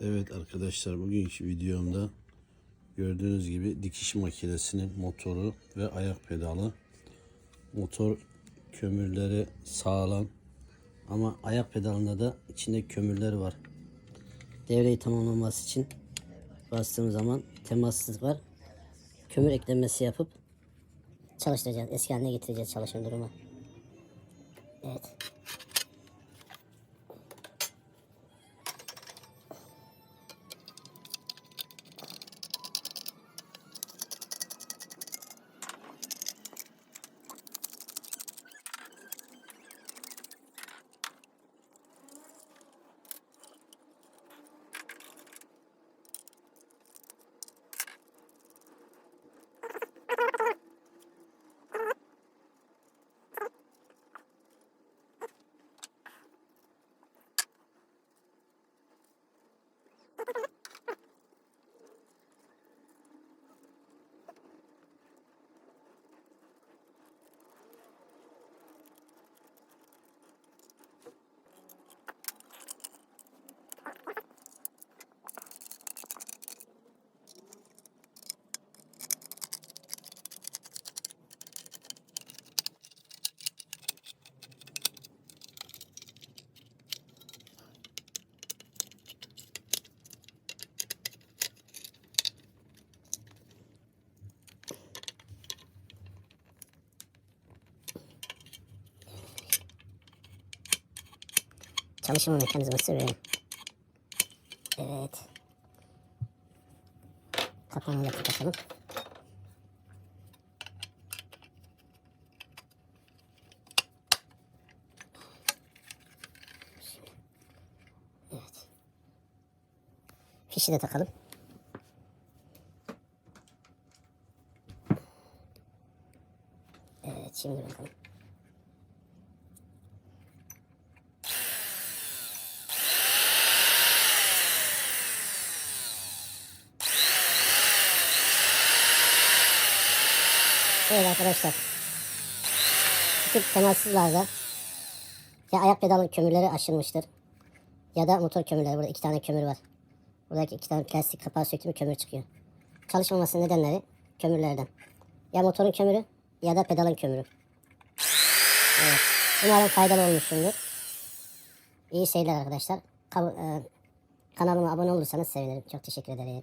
Evet arkadaşlar bugünkü videomda gördüğünüz gibi dikiş makinesinin motoru ve ayak pedalı. Motor kömürleri sağlam ama ayak pedalında da içinde kömürler var. Devreyi tamamlaması için bastığım zaman temassız var. Kömür eklenmesi yapıp çalıştıracağız. Eski haline getireceğiz çalışım durumu. Evet. Çalışma mekanizması böyle. Evet. Kapağını da kapatalım. Evet. Fişi de takalım. Evet şimdi bakalım. Evet arkadaşlar. Tip temassızlarda ya ayak pedalın kömürleri aşınmıştır ya da motor kömürleri. Burada iki tane kömür var. Buradaki iki tane plastik kapağı söktüğüm kömür çıkıyor. Çalışmamasının nedenleri kömürlerden. Ya motorun kömürü ya da pedalın kömürü. Evet. Umarım faydalı olmuşumdur. İyi seyirler arkadaşlar. Kab- e, kanalıma abone olursanız sevinirim. Çok teşekkür ederim.